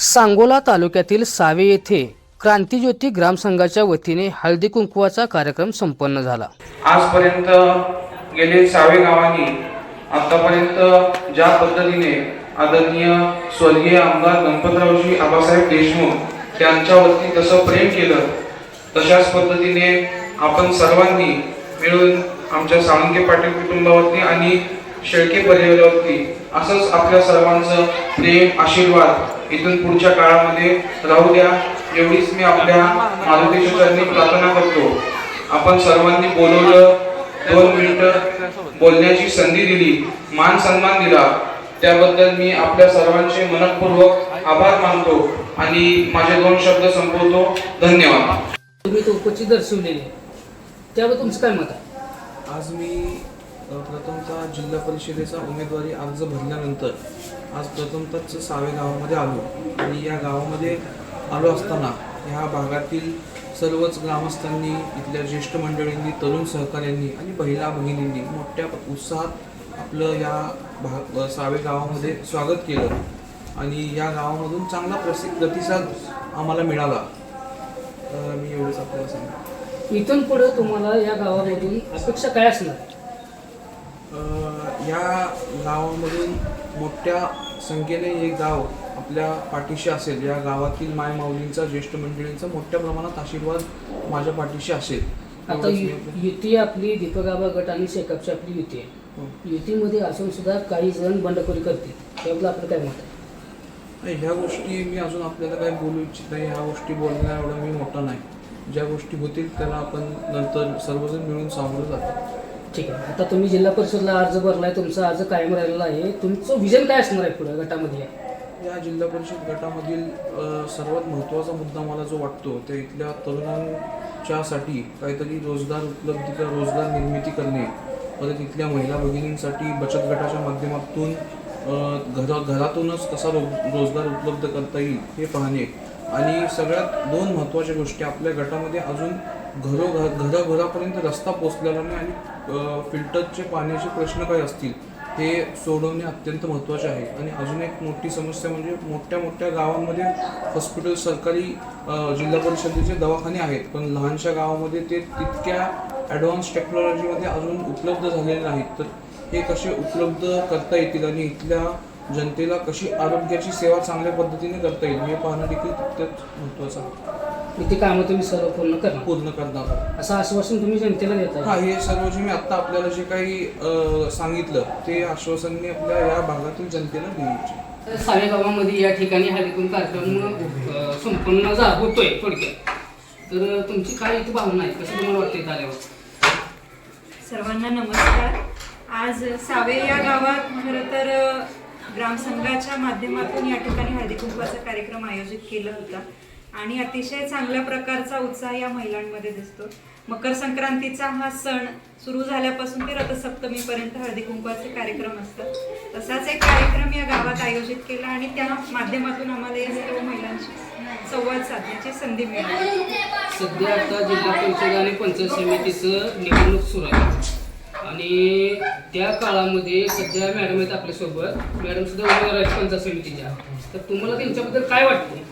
सांगोला तालुक्यातील सावे येथे क्रांतीज्योती ग्रामसंघाच्या वतीने हळदी कुंकवाचा कार्यक्रम संपन्न झाला. आजपर्यंत गेले सावे गावांनी आतापर्यंत ज्या पद्धतीने आदरणीय स्वर्गीय आमदार गणपतरावजी आबासाहेब देशमुख यांच्यावरती जसं प्रेम केलं तशाच पद्धतीने आपण सर्वांनी मिळून आमच्या साळुंके पाटील कुटुंबावरती आणि शेळके परिवारावरती असंच आपल्या सर्वांचं प्रेम आशीर्वाद इथून पुढच्या काळामध्ये राहू द्या. एवढीच मी आपल्या मारुतीच्या चरणी प्रार्थना करतो. आपण सर्वांनी बोलवलं दोन मिनिटं बोलण्याची संधी दिली मान सन्मान दिला. त्याबद्दल मी आपल्या सर्वांचे मनपूर्वक आभार मानतो आणि माझे दोन शब्द संपवतो. धन्यवाद. तुम्ही तो उपस्थित दर्शवलेली. त्याबद्दल तुमचं काय मत आहे? आज मी प्रथमतः जिल्हा परिषदेचा उमेदवारी अर्ज भरल्यानंतर आज प्रथमतःच सावे गावामध्ये आलो. आणि या गावामध्ये आलो असताना ह्या भागातील सर्वच ग्रामस्थांनी इथल्या ज्येष्ठ मंडळींनी तरुण सहकाऱ्यांनी आणि महिला भगिनींनी मोठ्या उत्साहात आपलं या भाग सावे गावामध्ये स्वागत केलं. आणि या गावामधून चांगला प्रसिद्ध प्रतिसाद आम्हाला मिळाला. मी एवढंच आपल्याला सांगतो इथून पुढे तुम्हाला या गावामधून अपेक्षा काय असणार? या गावामधून मोठ्या संख्येने हे गाव आपल्या पाठीशी असेल या गावातील माय माऊलींचा ज्येष्ठ मंडळींचा मोठ्या प्रमाणात आशीर्वाद माझ्या पाठीशी असेल. आता यु- युती आपली दीपक आबा गट आणि शेकअपची आपली युती आहे. हो. युतीमध्ये असून सुद्धा काही जण बंडखोरी करतील. त्याबद्दल आपलं काय मत आहे? नाही, ह्या गोष्टी मी अजून आपल्याला काही बोलू इच्छित नाही. ह्या गोष्टी बोलण्या एवढा मी मोठा नाही. ज्या गोष्टी होतील त्याला आपण नंतर सर्वजण मिळून सामोरं जातो. ठीक आहे. आता तुम्ही जिल्हा परिषदला अर्ज भरलाय तुमचा अर्ज कायम राहिलेला आहे. तुमचं विजन काय असणार आहे पुढे गटामध्ये या जिल्हा परिषद गटामधील अ, सर्वात महत्त्वाचा मुद्दा मला जो वाटतो ते इथल्या तरुणांच्यासाठी काहीतरी रोजगार उपलब्ध किंवा रोजगार निर्मिती करणे परत इथल्या महिला भगिनींसाठी बचत गटाच्या माध्यमातून अ, घरा घरातूनच कसा रो रोजगार उपलब्ध करता येईल हे पाहणे. आणि सगळ्यात दोन महत्त्वाच्या गोष्टी आपल्या गटामध्ये अजून घरो घराघरापर्यंत रस्ता पोचलेला नाही आणि फिल्टरचे पाण्याचे प्रश्न काय असतील हे सोडवणे अत्यंत महत्त्वाचे आहे. आणि अजून एक मोठी समस्या म्हणजे मोठ्या मोठ्या गावांमध्ये हॉस्पिटल सरकारी जिल्हा परिषदेचे दवाखाने आहेत. पण लहानशा गावामध्ये ते तितक्या ॲडव्हान्स टेक्नॉलॉजीमध्ये अजून उपलब्ध झालेले नाहीत. तर हे कसे उपलब्ध करता येतील आणि इथल्या जनतेला कशी आरोग्याची सेवा चांगल्या पद्धतीने करता येईल हे पाहणं देखील तितकंच महत्त्वाचं आहे. ती कामं तुम्ही सर्व पूर्ण करणार पूर्ण करणार असं आश्वासन तुम्ही जनतेला देत हा हे सर्व जे मी आता आपल्याला जे काही अ, सांगितलं ते आश्वासन मी आपल्या या भागातील जनतेला देऊ इच्छितो सावे गावामध्ये या ठिकाणी हळदीकुंकू कार्यक्रम अ, संपन्न जा होतोय थोडक्यात. तर तुमची काय इथे भावना आहे कशी तुम्हाला वाटते इथं आल्यावर? सर्वांना नमस्कार. आज सावे या गावात खरं तर अ, ग्रामसंघाच्या माध्यमातून या ठिकाणी हळदी कुंकवाचा कार्यक्रम आयोजित केला होता. आणि अतिशय चांगल्या प्रकारचा उत्साह या महिलांमध्ये दिसतो. मकर संक्रांतीचा हा सण सुरू झाल्यापासून ते रथसप्तमीपर्यंत हळदी कुंकवाचे कार्यक्रम असतात. तसाच एक कार्यक्रम या गावात आयोजित केला आणि त्या माध्यमातून आम्हाला या सर्व महिलांशी संवाद साधण्याची संधी मिळाली. सध्या आता जिल्हा परिषद आणि पंचायत समितीचं निवडणूक सुरू आहे. आणि त्या काळामध्ये सध्या मॅडम आहेत आपल्यासोबत. मॅडम सुद्धा उमेदवार आहेत पंचायत समितीच्या. तर तुम्हाला त्यांच्याबद्दल काय वाटतं?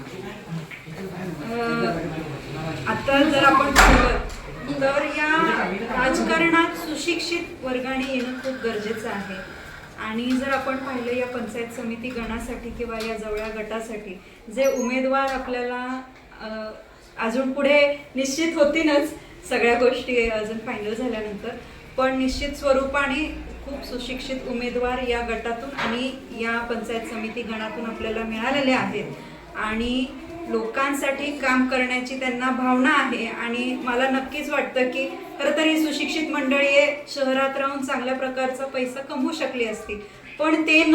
आता जर आपण पाहिलं तर या राजकारणात सुशिक्षित वर्गाने येणं खूप गरजेचं आहे. आणि जर आपण पाहिलं या पंचायत समिती गणासाठी किंवा या जवळ्या गटासाठी जे उमेदवार आपल्याला अजून पुढे निश्चित होतीलच सगळ्या गोष्टी अजून फायनल झाल्यानंतर पण निश्चित स्वरूपाने खूप सुशिक्षित उमेदवार या गटातून आणि या पंचायत समिती गणातून आपल्याला मिळालेले आहेत. आणि लोकांसाठी काम करण्याची त्यांना भावना आहे आणि मला नक्कीच वाटतं की खरं तर ही सुशिक्षित मंडळी शहरात राहून चांगल्या प्रकारचा पैसा कमवू शकली असती. पण ते न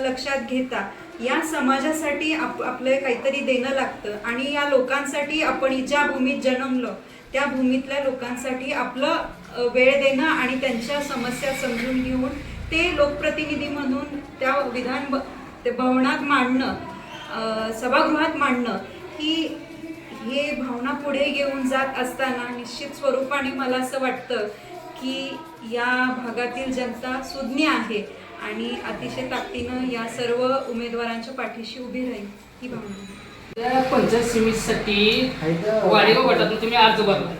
लक्षात घेता या समाजासाठी आप आपलं काहीतरी देणं लागतं आणि या लोकांसाठी आपण ज्या भूमीत जन्मलो त्या भूमीतल्या लोकांसाठी आपलं वेळ देणं आणि त्यांच्या समस्या समजून घेऊन ते लोकप्रतिनिधी म्हणून त्या विधान ब- ते भवनात मांडणं सभागृहात मांडणं ही हे भावना पुढे घेऊन जात असताना निश्चित स्वरूपाने मला असं वाटतं की या भागातील जनता सुज्ञ आहे आणि अतिशय ताकदीनं या सर्व उमेदवारांच्या पाठीशी उभी राहील ही भावना. पंचायत समितीसाठी वाडेगाव गटातून तुम्ही अर्ज भरला.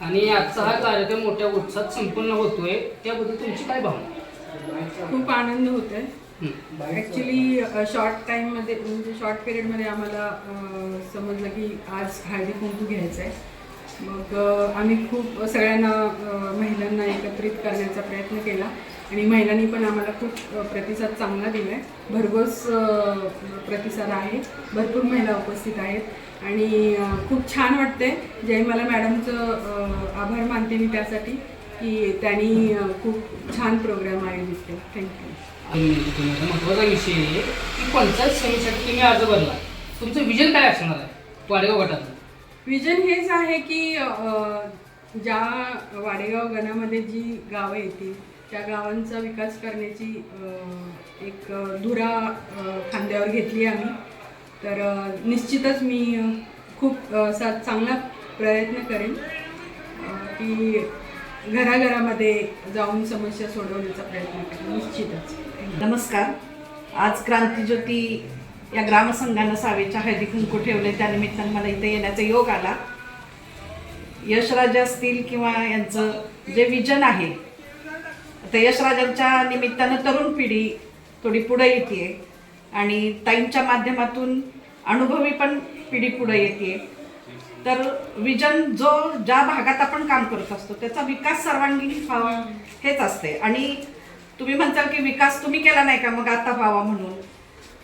आणि आजचा हा कार्यक्रम मोठ्या उत्साहात संपन्न होतोय. त्याबद्दल तुमची काय भावना? खूप आनंद होत आहे हं. ॲक्च्युली शॉर्ट टाईममध्ये म्हणजे शॉर्ट पिरियडमध्ये आम्हाला समजलं की आज हळदी कुंकू घ्यायचं आहे मग आम्ही खूप सगळ्यांना महिलांना एकत्रित करण्याचा प्रयत्न केला. आणि महिलांनी पण आम्हाला खूप प्रतिसाद चांगला दिला आहे भरघोस प्रतिसाद आहे. भरपूर महिला उपस्थित आहेत. आणि खूप छान वाटते जयमाला मॅडमचं आभार मानते मी त्यासाठी. की त्यांनी खूप छान प्रोग्राम आयोजित केला. थँक्यू महत्त्वाचा विषय आहे की पंचायत समितीसाठी तुम्ही अर्ज भरला. तुमचं विजन काय असणार आहे वाडेगाव गटातून विजन हेच आहे की ज्या वाडेगाव गणामध्ये जी गावं येतील त्या गावांचा विकास करण्याची एक धुरा खांद्यावर घेतली आम्ही. तर निश्चितच मी खूप असा चांगला प्रयत्न करेन. की घराघरामध्ये जाऊन समस्या सोडवण्याचा प्रयत्न करेन. निश्चितच. नमस्कार. आज क्रांतीज्योती या ग्रामसंघानं सावेच्या हळदी कुंकू ठेवले. त्यानिमित्तानं मला इथे येण्याचा योग आला. यशराज असतील किंवा यांचं जे विजन आहे तर यशराजांच्या निमित्तानं तरुण पिढी थोडी पुढे येते आणि ताईंच्या माध्यमातून अनुभवी पण पिढी पुढे येते तर विजन जो ज्या भागात आपण काम करत असतो त्याचा विकास सर्वांगीण व्हावा हेच असते. आणि तुम्ही म्हणताल की विकास तुम्ही केला नाही का? मग आता व्हावा म्हणून.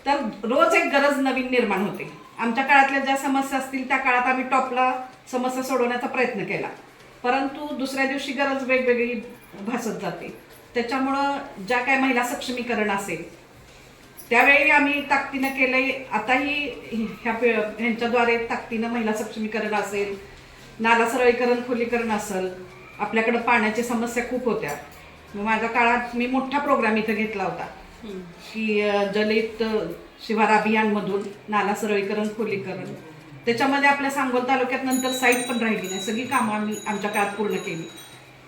तर रोज एक गरज नवीन निर्माण होते. आमच्या काळातल्या ज्या समस्या असतील त्या काळात आम्ही टॉपला समस्या सोडवण्याचा प्रयत्न केला. परंतु दुसऱ्या दिवशी गरज वेगवेगळी भासत जाते. त्याच्यामुळं ज्या काय महिला सक्षमीकरण असेल त्यावेळी आम्ही ताकदीनं केलंय. आताही ह्या ह्यांच्याद्वारे ताकदीनं महिला सक्षमीकरण असेल नाला सरळीकरण खोलीकरण असेल आपल्याकडं पाण्याची समस्या खूप होत्या. मग माझ्या काळात मी मोठा प्रोग्राम इथं घेतला होता. की अ, जलयुक्त शिवार अभियानमधून नाला सरळीकरण खोलीकरण. त्याच्यामध्ये आपल्या सांगोल तालुक्यात नंतर साईट पण राहिली नाही. सगळी कामं आम्ही आमच्या काळात पूर्ण केली.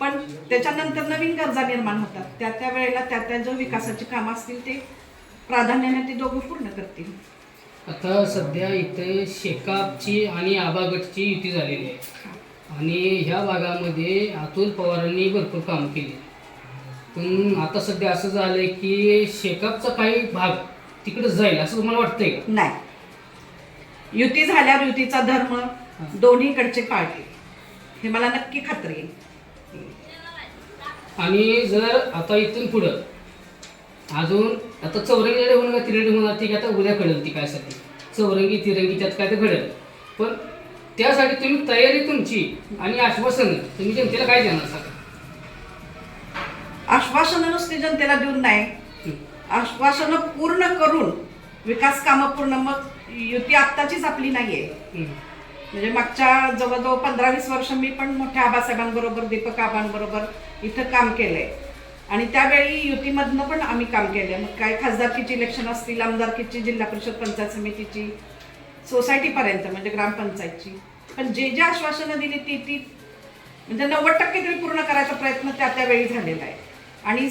पण त्याच्यानंतर नवीन गरजा निर्माण होतात. त्या त्या वेळेला त्या त्या जो विकासाची कामं असतील ते प्राधान्याने ते दोघं पूर्ण करतील. आता सध्या इथे शेकापची आणि आबागटची युती झालेली आहे. आणि ह्या भागामध्ये अतुल पवारांनी भरपूर काम केले. पण आता सध्या असं झालंय की शेकापचा काही भाग तिकडे जाईल असं तुम्हाला वाटतंय का? नाही. युती झाल्यावर युतीचा धर्म दोन्हीकडचे पाळले हे मला नक्की खात्री आहे. आणि जर आता इथून पुढं अजून आता चौरंगी जरी होणार का तिरंगी होणार ती आता उद्या कळेल ती काय साठी चौरंगी तिरंगी त्यात काय ते घडेल. पण त्यासाठी तुम्ही तयारी तुमची आणि आश्वासन तुम्ही जनतेला काय देणार सगळं आश्वासनं नुसती जनतेला देऊन नाही. आश्वासनं पूर्ण करून विकास कामं पूर्ण मग युती आत्ताचीच आपली नाही आहे म्हणजे मागच्या जवळजवळ पंधरा वीस वर्ष मी पण मोठ्या आबासाहेबांबरोबर दीपक आबांबरोबर इथं काम केलंय. आणि त्यावेळी युतीमधनं पण आम्ही काम केलं मग काय खासदारकीची इलेक्शन असतील आमदारकीची जिल्हा परिषद पंचायत समितीची सोसायटीपर्यंत म्हणजे ग्रामपंचायतची पण जे जे आश्वासनं दिली ती ती म्हणजे नव्वद टक्के तरी पूर्ण करायचा प्रयत्न त्या त्यावेळी झालेला आहे. आणि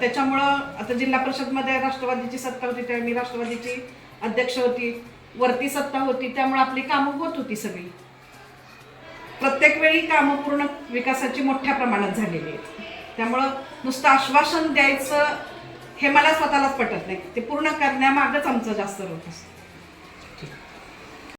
त्याच्यामुळं आता जिल्हा परिषदमध्ये राष्ट्रवादीची सत्ता होती त्यावेळी मी राष्ट्रवादीची अध्यक्ष होती वरती सत्ता होती त्यामुळे आपली कामं होत होती सगळी. प्रत्येक वेळी कामं पूर्ण विकासाची मोठ्या प्रमाणात झालेली आहेत. त्यामुळं नुसतं आश्वासन द्यायचं हे मला स्वतःलाच पटत नाही. ते पूर्ण करण्यामागच आमचं जास्त रोग असतं.